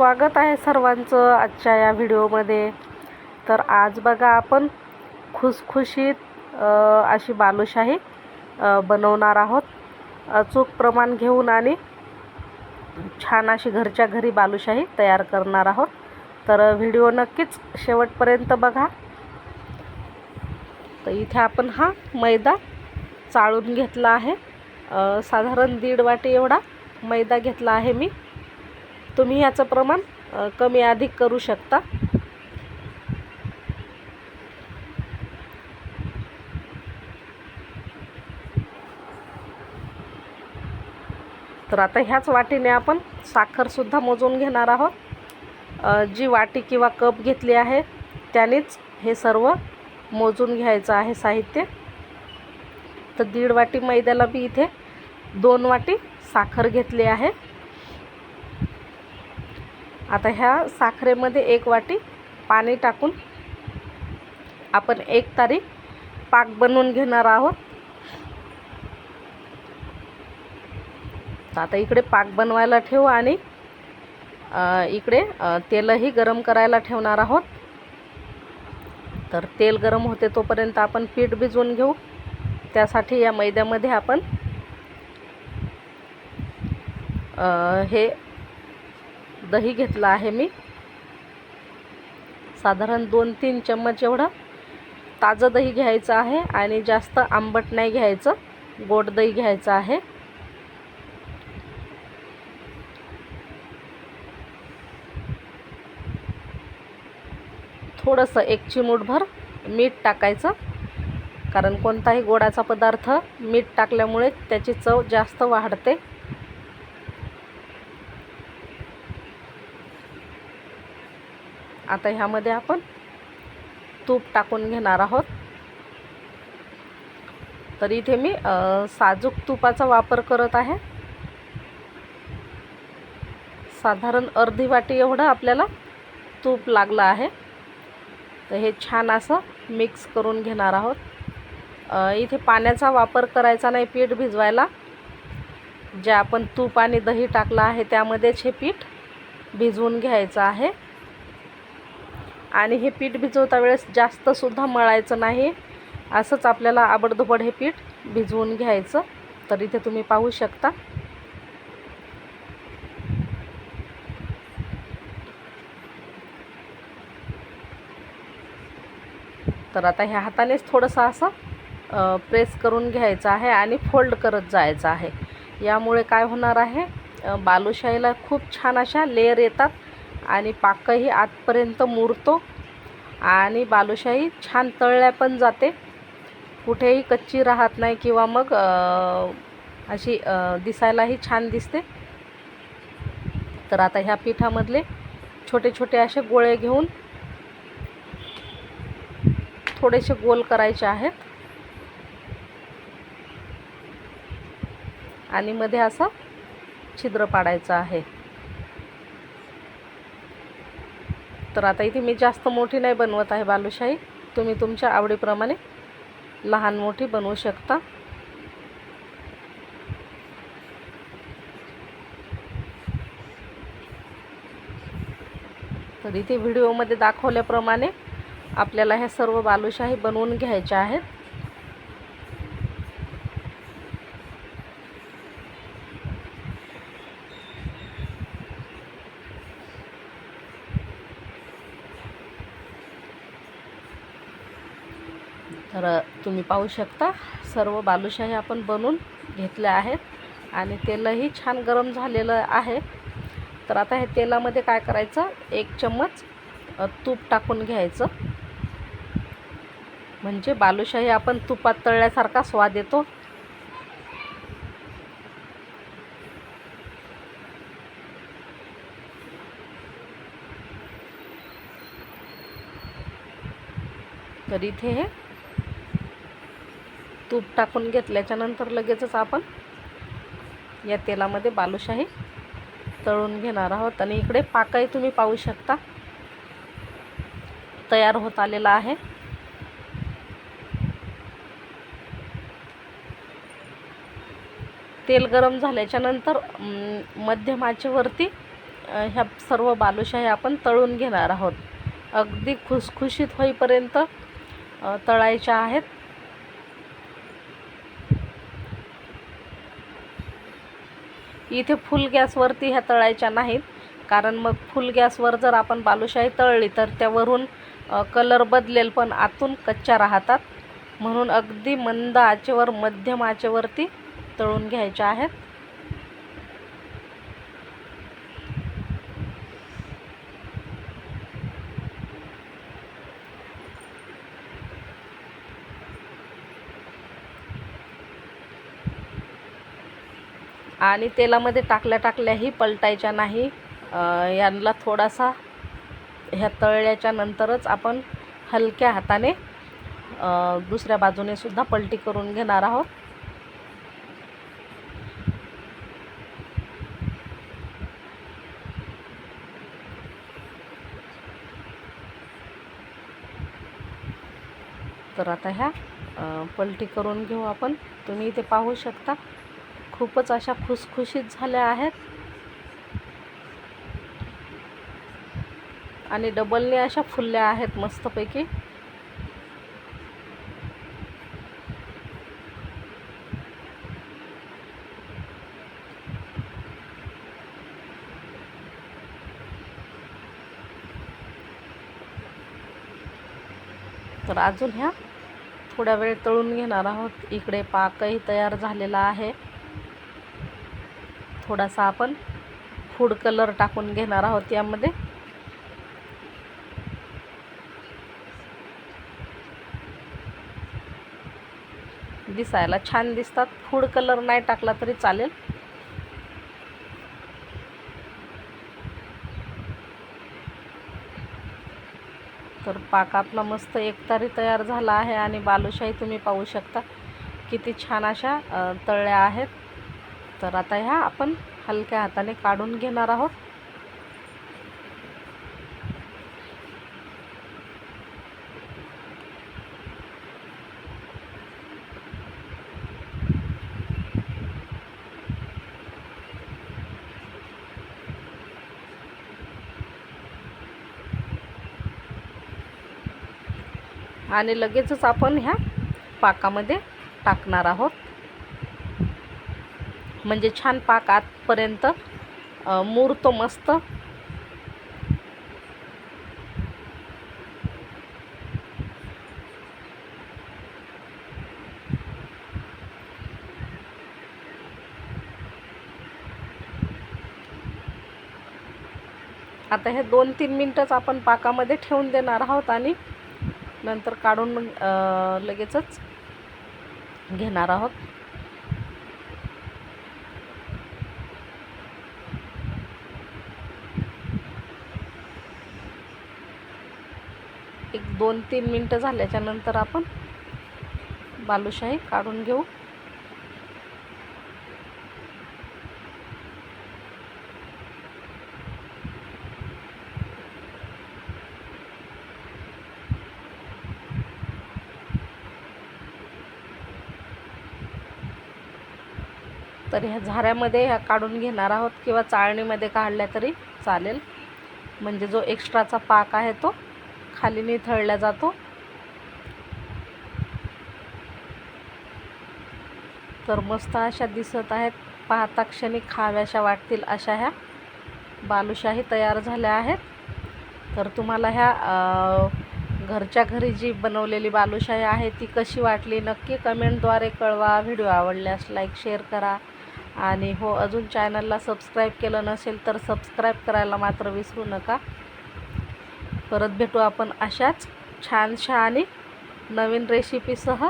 स्वागत आहे सर्वांचं आजच्या या व्हिडिओमध्ये. तर आज बघा आपण खुसखुशीत अशी बालुशाही बनवणार आहोत. अचूक प्रमाण घेऊन आणि छान अशी घरच्या घरी बालुशाही तयार करणार आहोत. तर व्हिडिओ नक्कीच शेवटपर्यंत बघा. तर इथे आपण हा मैदा चाळून घेतला आहे. साधारण दीड वाटी एवढा मैदा घेतला आहे मी. तुम्ही ह्याचं प्रमाण कमी अधिक करू शकता. तर आता ह्याच वाटीने आपण साखरसुद्धा मोजून घेणार आहोत. जी वाटी किंवा कप घेतली आहे त्यानेच हे सर्व मोजून घ्यायचं आहे साहित्य. तर दीड वाटी मैद्याला मी इथे दोन वाटी साखर घेतली आहे. आता ह्या साखरेमध्ये एक वाटी पाणी टाकून आपण एक तारी पाक बनवून घेणार आहोत. तर आता इकडे पाक बनवायला ठेवू आणि इकडे तेलही गरम करायला ठेवणार आहोत. तर तेल गरम होते तोपर्यंत आपण पीठ भिजवून घेऊ. त्यासाठी या मैद्यामध्ये आपण हे दही घेतलं आहे मी. साधारण दोन तीन चम्मच एवढं ताजं दही घ्यायचं आहे आणि जास्त आंबट नाही घ्यायचं गोड दही घ्यायचं आहे. थोडंसं एक चिमूटभर मीठ टाकायचं कारण कोणताही गोडाचा पदार्थ मीठ टाकल्यामुळे त्याची चव जास्त वाढते. आता ह्यामध्ये आपण तूप टाकून घेणार आहोत. तर इथे मी साजूक तुपाचा वापर करत आहे. साधारण अर्धी वाटी एवढं आपल्याला तूप लागलं आहे. तर हे छान असं मिक्स करून घेणार आहोत. इथे पाण्याचा वापर करायचा नाही पीठ भिजवायला. जे आपण तूप आणि दही टाकलं आहे त्यामध्येच हे पीठ भिजवून घ्यायचं आहे. आणि हे पीठ भिजवता वेळेस जास्तसुद्धा मळायचं नाही. असंच आपल्याला आबडधुबड हे पीठ भिजवून घ्यायचं. तर इथे तुम्ही पाहू शकता. तर आता ह्या हातानेच थोडंसं असं प्रेस करून घ्यायचं आहे आणि फोल्ड करत जायचं आहे. यामुळे काय होणार आहे बालुशाहीला खूप छान अशा लेअर येतात. आणि पाकही आतपर्यंत मुरतो आणि बालुशाही छान तळल्या पण जाते. कुठेही कच्ची राहत नाही किंवा मग अशी दिसायलाही छान दिसते. तर आता ह्या पिठामधले छोटे छोटे असे गोळे घेऊन थोडेसे गोल करायचे आहेत. आणि मध्ये असं छिद्र पाडायचं आहे. तर आता इथे मी जास्त मोठी नाही बनवत आहे बालुशाही. तुम्ही तुमच्या आवडीप्रमाणे लहान मोठी बनवू शकता. तर इथे व्हिडिओमध्ये दाखवल्याप्रमाणे आपल्याला ह्या सर्व बालुशाही बनवून घ्यायच्या आहेत. तर तुम्ही पाहू शकता सर्व बालुशाही आपण बनवून घेतल्या आहेत आणि तेलही छान गरम झालेलं आहे. तर आता हे तेलामध्ये काय करायचं? एक चम्मच तूप टाकून घ्यायचं. म्हणजे बालुशाही आपण तुपात तळल्यासारखा स्वाद येतो. तर इथे हे तूप टाकून घेतल्याच्यानंतर लगेचच आपण या तेलामध्ये बालुशाही तळून घेणार आहोत. आणि इकडे पाकही तुम्ही पाहू शकता. तयार होत आलेला आहे. तेल गरम झाल्याच्यानंतर मध्यमाचेवरती मध्यम आचेवरती ह्या सर्व बालुशाही आपण तळून घेणार आहोत. अगदी खुसखुशीत होईपर्यंत तळायच्या आहेत. इथे फुल गॅसवरती ह्या तळायच्या नाहीत. कारण मग फुल गॅसवर जर आपण बालुशाही तळली तर त्यावरून कलर बदलेल पण आतून कच्च्या राहतात. म्हणून अगदी मंद आचेवर मध्यम आचेवरती तळून घ्यायच्या आहेत. आणि तेलामध्ये टाकल्या टाकल्याही पलटायच्या नाही. यांना थोडासा ह्या तळल्याच्या नंतरच आपण हलक्या हाताने दुसऱ्या बाजूने सुद्धा पलटी करून घेणार आहोत. तर आता ह्या पलटी करून घेऊ आपण. तुम्ही इथे पाहू शकता. खूपच अशा खुसखुशीत झाल्या आहेत. आणि डबलने अशा फुलल्या आहेत मस्तपैकी. तर अजून ह्या थोड्या वेळ तळून घेणार आहोत. इकडे पाकही तयार झालेला आहे. थोडासा आपण फूड कलर टाकून घेणार आहोत यामध्ये. दिसायला छान दिसतात. फूड कलर नाही टाकला तरी चालेल. तर पाक आपला मस्त एकतारी तयार झाला आहे आणि बालुशाही तुम्ही पाहू शकता. किती छान अशा तळ्या तळल्या आहेत. तर आता ह्या आपण हलक्या हाताने काढून घेणार आहोत. आणि लगेचच आपण ह्या पाकामध्ये टाकणार आहोत. म्हणजे छान पाक आतपर्यंत मुरतो मस्त. आता हे दोन तीन मिनटंच आपण पाकामध्ये ठेवून देणार आहोत आणि नंतर काढून अ, लगेचच घेणार आहोत. एक दोन तीन मिनटं झाल्याच्यानंतर आपण बालुशाही काढून घेऊ. तर ह्या झाऱ्यामध्ये ह्या काढून घेणार आहोत किंवा चाळणीमध्ये काढल्या तरी चालेल. म्हणजे जो एक्स्ट्राचा पाक आहे तो खाली निथळला जातो. तर मस्त अशा दिसत आहेत. पाहता क्षणी खाव्याशा वाटतील अशा ह्या बालुशाही तयार झाल्या आहेत. तर तुम्हाला ह्या घरच्या घरी जी बनवलेली बालुशाही आहे ती कशी वाटली नक्की कमेंटद्वारे कळवा. व्हिडिओ आवडल्यास लाईक शेअर करा. आणि हो अजून चॅनलला सबस्क्राईब केलं नसेल तर सबस्क्राईब करायला मात्र विसरू नका. परत भेटू आपण अशाच छानशा आणि नवीन रेसिपीसह